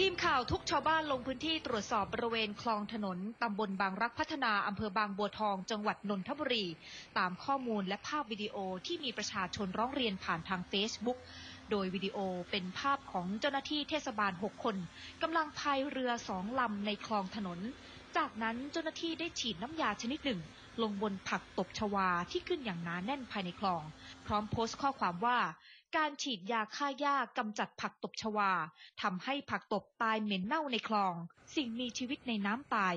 ทีมข่าวทุกชาวบ้านลงพื้นที่ตรวจสอบบริเวณคลองถนน ตำบลบางรักพัฒนา อำเภอบางบัวทอง จังหวัดนนทบุรี ตามข้อมูลและภาพวิดีโอที่มีประชาชนร้องเรียนผ่านทาง Facebook โดยวิดีโอเป็นภาพของเจ้าหน้าที่เทศบาล 6 คนกำลังพายเรือสองลำในคลองถนน จากนั้นเจ้าหน้าที่ได้ฉีดน้ำยาชนิดหนึ่ง ลงบนผักตบชวาที่ขึ้นอย่างหนาแน่นภายในคลอง พร้อมโพสต์ข้อความว่า การฉีดยาฆ่าหญ้ากำจัดผักตบชวาทำให้ผักตบตายเหม็นเน่าในคลอง สิ่งมีชีวิตในน้ำตาย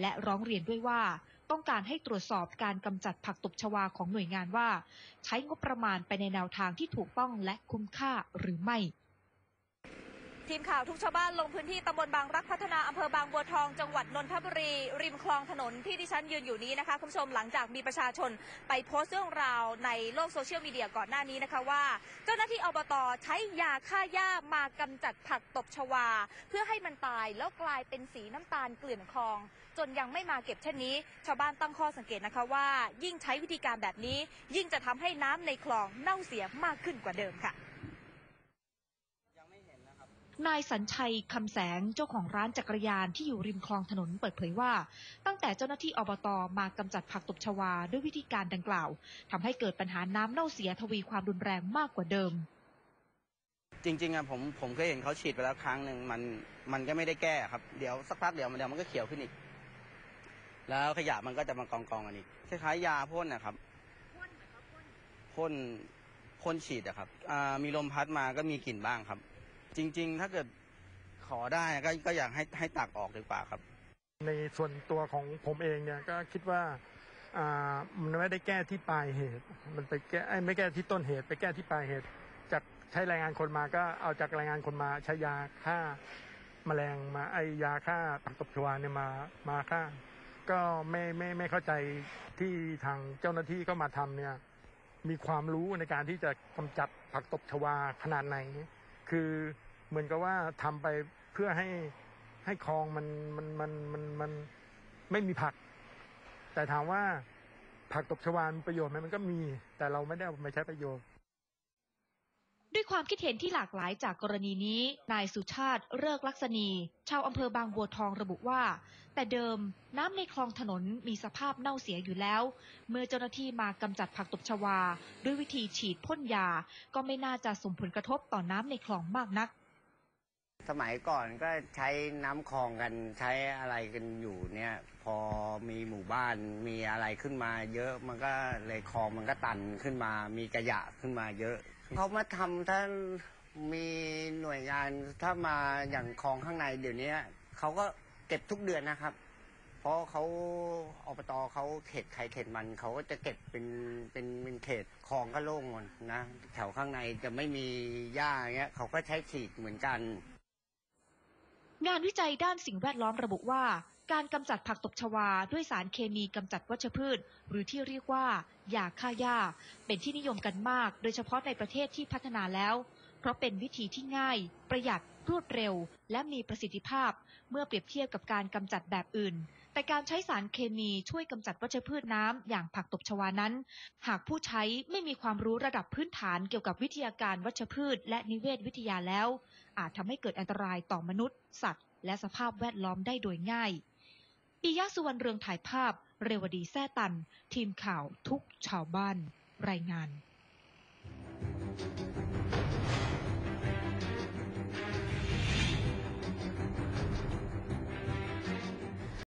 และร้องเรียนด้วยว่าต้องการให้ตรวจสอบการกำจัดผักตบชวาของหน่วยงานว่า ใช้งบประมาณไปในแนวทางที่ถูกต้องและคุ้มค่าหรือไม่ ทีมข่าวทุกชาวบ้านลงพื้นที่ตำบลบางรักพัฒนาอำเภอบางบัวทองจังหวัดนนทบุรี ริมคลองถนนที่ดิฉันยืนอยู่นี้นะคะคุณผู้ชมหลังจากมีประชาชนไปโพสต์เรื่องราวในโลกโซเชียลมีเดียก่อนหน้านี้นะคะว่า เจ้าหน้าที่อบตใช้ยาฆ่าหญ้ามากำจัดผักตบชวา เพื่อให้มันตายแล้วกลายเป็นสีน้ำตาลเกลื่อนคลอง จนยังไม่มาเก็บเช่นนี้ ชาวบ้านตั้งข้อสังเกตนะคะว่า ยิ่งใช้วิธีการแบบนี้ ยิ่งจะทำให้น้ำในคลองเน่าเสียมากขึ้นกว่าเดิมค่ะ นายสัญชัยคำแสงเจ้าของร้านจักรยานที่อยู่ริมคลองถนนเปิดเผยว่า ตั้งแต่เจ้าหน้าที่อบตมากำจัดผักตบชวาด้วยวิธีการดังกล่าวทำให้เกิดปัญหาน้ำเน่าเสียทวีความรุนแรงมากกว่าเดิม จริงๆอะผมผมเคยเห็นเขาฉีดไปแล้วครั้งหนึ่งมันมันก็ไม่ได้แก้ครับเดี๋ยวสักพักเดี๋ยวมันเดี๋ยวมันก็เขียวขึ้นอีก แล้วขยะมันก็จะมากองกองๆกันอีกคล้ายๆยาพ่นนะครับพ่นพ่นฉีดอะครับอ่ามีลมพัดมาก็มีกลิ่นบ้างครับ จริง ๆ ถ้าเกิดขอได้ก็ก็อยากให้ให้ตักออกดีกว่าครับ ในส่วนตัวของผมเองเนี่ยก็คิดว่าอ่ามันไม่ได้แก้ที่ปลายเหตุ มันไปแก้ไม่แก้ที่ต้นเหตุ ไปแก้ที่ปลายเหตุ จากใช้แรงงานคนมาก็เอาจากแรงงานคนมาใช้ยาฆ่าแมลงมาไอยาฆ่าตักตบชวาเนี่ยมามาฆ่า ก็ไม่ไม่ไม่เข้าใจที่ทางเจ้าหน้าที่ก็มาทำเนี่ยมีความรู้ในการที่จะกำจัดผักตบชวาขนาดไหน คือเหมือนกับว่าทำไปเพื่อให้ให้คลองมันมันมันมันมันไม่มีผัก แต่ถามว่าผักตบชวามีประโยชน์ไหมมันก็มี แต่เราไม่ได้เอามาใช้ประโยชน์ ความคิดเห็นที่หลากหลายจากกรณีนี้ นายสุชาติเลิกลักษณี ชาวอำเภอบางบัวทองระบุว่า แต่เดิมน้ำในคลองถนนมีสภาพเน่าเสียอยู่แล้ว เมื่อเจ้าหน้าที่มากำจัดผักตบชวา ด้วยวิธีฉีดพ่นยา ก็ไม่น่าจะส่งผลกระทบต่อน้ำในคลองมากนัก สมัยก่อนก็ใช้น้ำคลองกันใช้อะไรกันอยู่เนี่ย พอมีหมู่บ้านมีอะไรขึ้นมา เยอะมันก็เลยคลองมันก็ตันขึ้นมา มีกระยะขึ้นมาเยอะ เขามาทำถ้ามีหน่วยงานถ้ามาอย่างคลองข้างในเดี๋ยวนี้เขาก็เก็บทุกเดือนนะครับ เพราะเขาอบตเขาเขตใครเขตมันเขาก็จะเก็บเป็นเป็นเป็นเขตคลองก็โล่งหมดนะแถวข้างในจะไม่มีหญ้าอย่าเงี้ยเขาก็ใช้ฉีดเหมือนกัน งานวิจัยด้านสิ่งแวดล้อมระบุว่า การกำจัดผักตบชวาด้วยสารเคมีกำจัดวัชพืช หรือที่เรียกว่ายาฆ่าหญ้า เป็นที่นิยมกันมาก โดยเฉพาะในประเทศที่พัฒนาแล้ว เพราะเป็นวิธีที่ง่าย ประหยัดรวดเร็ว และมีประสิทธิภาพ เมื่อเปรียบเทียบกับการกำจัดแบบอื่น แต่การใช้สารเคมีช่วยกำจัดวัชพืชน้ำอย่างผักตบชวานั้น หากผู้ใช้ไม่มีความรู้ระดับพื้นฐานเกี่ยวกับวิทยาการวัชพืช และนิเวศวิทยาแล้ว อาจทำให้เกิดอันตรายต่อมนุษย์ สัตว์ และสภาพแวดล้อมได้โดยง่ายปิยะสุวรรณเรืองถ่ายภาพ เรวดีแซ่ตัน ทีมข่าวทุกชาวบ้าน รายงาน